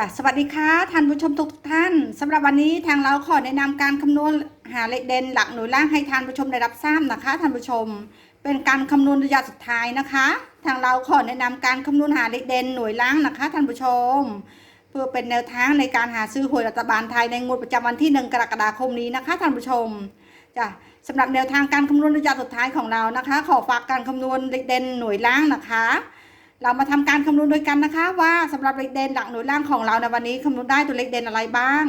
จ้ะสวัสดีค่ะท่านผู้ชมทุกท่านสำหรับวันนี้ทางเราขอแนะนำการคำนวณหาเลขเด่นหลักหน่วยล่างให้ท่านผู้ชมได้รับทราบนะคะท่านผู้ชม เป็นการคำนวณระยะสุดท้ายนะคะ ทางเราขอแนะนำการคำนวณหาเลขเด่นหน่วยล่างนะคะท่านผู้ชม เพื่อเป็นแนวทางในการหาซื้อหวยรัฐบาลไทยในงวดประจำวันที่1กรกฎาคมนี้นะคะท่านผู้ชมจ้ะสำหรับแนวทางการคำนวณระยะสุดท้ายของเรานะคะ ขอฝากการคำนวณเลขเด่นหน่วยล่างนะคะ เรามาทำการคำนวณด้วยกันนะคะ ว่าสำหรับเลขเด่นหลักหน่วยล่างของเราในวันนี้คำนวณได้ตัวเลขเด่นอะไรบ้าง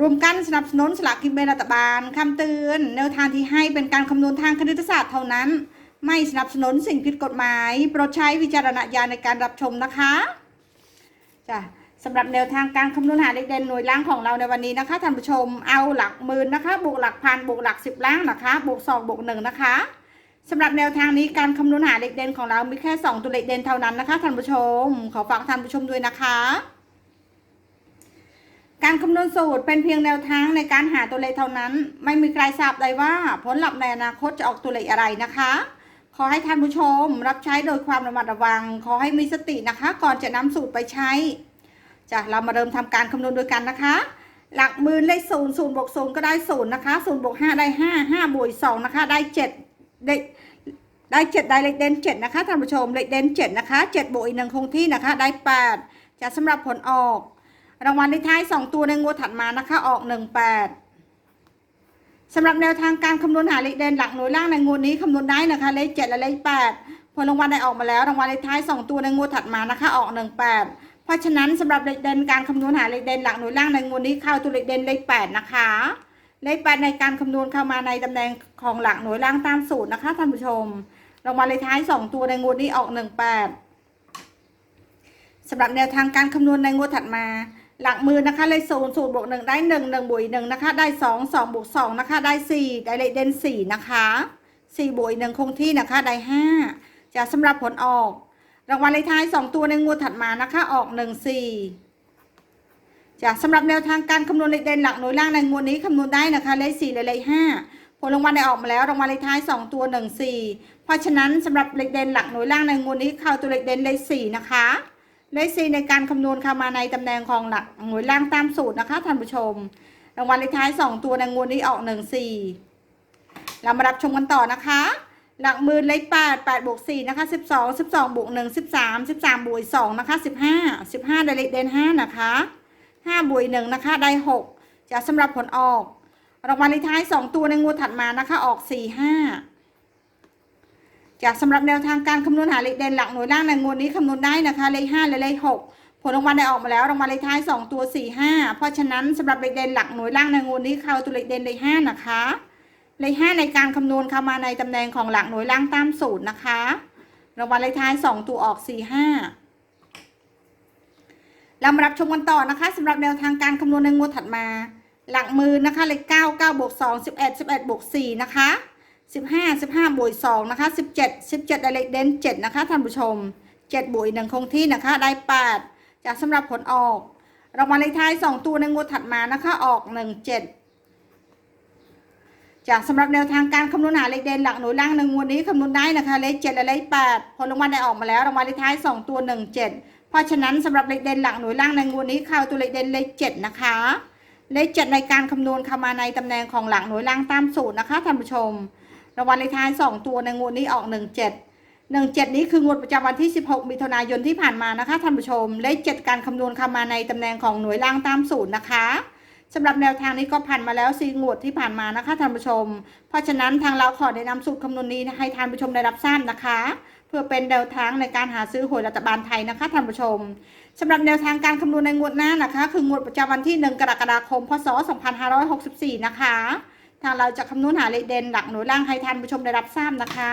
รวมกันสนับสนุนสลากกินแบ่งรัฐบาลคำเตือนแนวทางที่ให้เป็นการคำนวณทางคณิตศาสตร์เท่านั้น ไม่สนับสนุนสิ่งผิดกฎหมายโปรดใช้วิจารณญาณในการรับชมนะคะจ้ะสำหรับแนวทางการคำนวณหาเลขเด่นหน่วยล่างของเราในวันนี้นะคะท่านผู้ชมเอาหลักหมื่นนะคะบวกหลักพันบวกหลักสิบล่างนะคะบวกสองบวกหนึ่งนะคะ สำหรับแนวทางนี้การคำนวณหาเลขเด่นของเรา มีแค่ 2 ตัวเลขเด่นเท่านั้นนะคะท่านผู้ชม ขอฝากท่านผู้ชมด้วยนะคะ การคำนวณสูตรเป็นเพียงแนวทางในการหาตัวเลขเท่านั้น ไม่มีใครทราบได้ว่าผลลัพธ์ในอนาคตจะออกตัวเลขอะไรนะคะ ขอให้ท่านผู้ชมรับใช้โดยความระมัดระวัง ขอให้มีสตินะคะ ก่อนจะนำสูตรไปใช้จะเรามาเริ่มทำการคำนวณด้วยกันนะคะหลักหมื่นเลขศูนย์ศูนย์บวกศูนย์ก็ได้ศูนย์นะคะศูนย์บวกห้าได้ห้าห้าบวกสองนะคะ ได้เจ็ด ได้ได้เจ็ดได้เลขเด่นเจ็ดนะคะท่านผู้ชมเลขเด่นเจ็ดนะคะเจ็ดบวกอีกหนึ่งคงที่นะคะ ได้แปดจะสำหรับผลออก รางวัลในท้ายสองตัวในงวดถัดมานะคะออกหนึ่งแปดสำหรับแนวทางการคำนวณหาเลขเด่นหลักหน่วยล่างในงวดนี้คำนวณได้นะคะเลขเจ็ดและเลขแปดผลรางวัลได้ออกมาแล้วรางวัลในท้ายสองตัวในงวดถัดมานะคะออกหนึ่งแปดเพราะฉะนั้นสำหรับเลขเด่นการคำนวณหาเลขเด่นหลักหน่วยล่างในงวดนี้เข้าตัวเลขเด่นเลขแปดนะคะ เลขแปดในการคำนวณเข้ามาในตำแหน่งของหลักหน่วยล่างตามสูตรนะคะท่านผู้ชมรางวัลเลขท้ายสองตัวในงวดนี้ออกหนึ่งแปดสำหรับแนวทางการคำนวณในงวดถัดมา หลักมือนะคะเลขศูนย์ศูนย์บวกหนึ่งได้หนึ่งหนึ่งบวกหนึ่งนะคะได้สองสองบวกสองนะคะได้สี่ได้เลขเด่นสี่นะคะสี่บวกหนึ่งคงที่นะคะได้ห้าจะสำหรับผลออก รางวัลเลขท้ายสองตัวในงวดถัดมานะคะออกหนึ่งสี่ จะสำหรับแนวทางการคำนวณเลขเด่นหลักหน่วยล่างในงวดนี้คำนวณได้นะคะเลขสี่และเลขห้าผลรางวัลได้ออกมาแล้วรางวัลเลขท้าย 2 ตัว 1 4 เพราะฉะนั้นสำหรับเลขเด่นหลักหน่วยล่างในงวดนี้เข้าตัวเลขเด่นเลข4นะคะเลข4ในการคำนวณเข้ามาในตำแหน่งของหลักหน่วยล่างตามสูตรนะคะท่านผู้ชม รางวัลเลขท้าย 2 ตัวในงวดนี้ออก 1 4 เรามารับชมกันต่อนะคะ หลักหมื่นเลข8 8บวก4นะคะ12 12บวก1 13 13บวก2นะคะ15 15ได้เลขเด่น5นะคะ 5บวก1นะคะ ได้ 6 จะสำหรับผลออก รางวัลเลขท้ายสองตัวในงวดถัดมานะคะ ออกสี่ห้าจากสำหรับแนวทางการคำนวณหาเลขเด่นหลักหน่วยล่างในงวดนี้คำนวณได้นะคะ เลขห้าและเลขหกผลรางวัลได้ออกมาแล้ว รางวัลเลขท้ายสองตัวสี่ห้าเพราะฉะนั้นสำหรับเลขเด่นหลักหน่วยล่างในงวดนี้เข้าตัวเลขเด่นเลขห้านะคะ เลขห้าในการคำนวณเข้ามาในตำแหน่งของหลักหน่วยล่างตามสูตรนะคะ รางวัลเลขท้ายสองตัวออกสี่ห้า เรามารับชมกันต่อนะคะสำหรับแนวทางการคำนวณในงวดถัดมา หลักมือนะคะเลขเก้าเก้าบวกสองสิบเอ็ดสิบเอ็ดบวกสี่นะคะสิบห้าสิบห้าบวกสองนะคะสิบเจ็ดสิบเจ็ดได้เลขเด่นเจ็ดนะคะท่านผู้ชมเจ็ดบวกอีกหนึ่งคงที่นะคะได้แปดจากสำหรับผลออกรางวัลเลขท้ายสองตัวในงวดถัดมานะคะออกหนึ่งเจ็ดจากสำหรับแนวทางการคำนวณหาเลขเด่นหลักหน่วยล่างในงวดนี้คำนวณได้นะคะเลขเจ็ดและเลขแปดผลรางวัลได้ออกมาแล้วรางวัลเลขท้ายสองตัวหนึ่งเจ็ด เพราะฉะนั้นสำหรับเลขเด่นหลักหน่วยล่างในงวดนี้เข้าตัวเลขเด่นเลขเจ็ดนะคะ เลขเจ็ดในการคำนวณเข้ามาในตำแหน่งของหลักหน่วยล่างตามสูตรนะคะท่านผู้ชมรางวัลเลขท้ายสองตัวในงวดนี้ออกหนึ่งเจ็ดหนึ่งเจ็ดนี้คืองวดประจำวันที่ 16มิถุนายนที่ผ่านมานะคะท่านผู้ชม เลขเจ็ดการคำนวณเข้ามาในตำแหน่งของหน่วยล่างตามสูตรนะคะสำหรับแนวทางนี้ก็ผ่านมาแล้วสี่งวดที่ผ่านมานะคะท่านผู้ชม เพราะฉะนั้นทางเราขอแนะนำสูตรคำนวณนี้ให้ท่านผู้ชมได้รับทราบนะคะ เพื่อเป็นแนวทางในการหาซื้อหวยรัฐบาลไทยนะคะท่านผู้ชมสำหรับแนวทางการคำนวณในงวดหน้านะคะ คืองวดประจำวันที่ 1 กรกฎาคม พศ 2564 นะคะ ทางเราจะคำนวณหาเลขเด่นหลักหน่วยล่างให้ท่านผู้ชมได้รับทราบนะคะ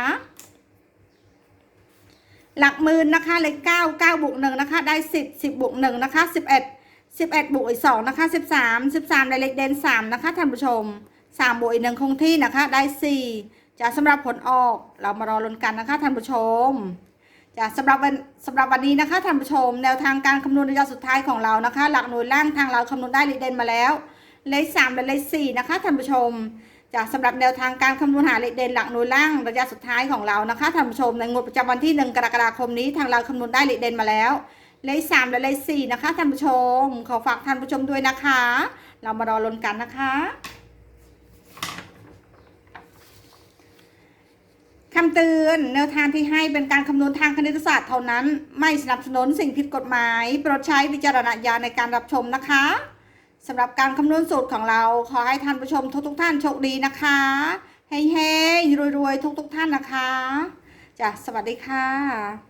หลักหมื่นนะคะเลข9 9บวก1นะคะได้ 10 10บวก1นะคะ11 11บวกอีก2นะคะ13 13ได้เลขเด่น3นะคะท่านผู้ชม3บวกอีก1คงที่นะคะได้ 4 จะสำหรับผลออกเรามารอลุ้นกันนะคะท่านผู้ชมจะสำหรับวันสำหรับวันนี้นะคะท่านผู้ชม แนวทางการคำนวณระยะสุดท้ายของเรานะคะ หลักหน่วยล่างทางเราคำนวณได้เลขเด่นมาแล้วเลขสามและเลขสี่นะคะท่านผู้ชมจะสำหรับแนวทางการคำนวณหาเลขเด่นหลักหน่วยล่างระยะสุดท้ายของเรานะคะท่านผู้ชมในงวดประจำวันที่1กรกฎาคมนี้ทางเราคำนวณได้เลขเด่นมาแล้วเลขสามและเลขสี่นะคะท่านผู้ชม ขอฝากท่านผู้ชมด้วยนะคะ เรามารอลุ้นกันนะคะ คำเตือนแนวทางที่ให้เป็นการคำนวณทางคณิตศาสตร์เท่านั้น ไม่สนับสนุนสิ่งผิดกฎหมาย โปรดใช้วิจารณญาณในการรับชมนะคะสำหรับการคำนวณสูตรของเราขอให้ท่านผู้ชมทุกๆท่านโชคดีนะคะเฮ้ยๆรวยๆทุกๆท่านนะคะจ้ะสวัสดีค่ะ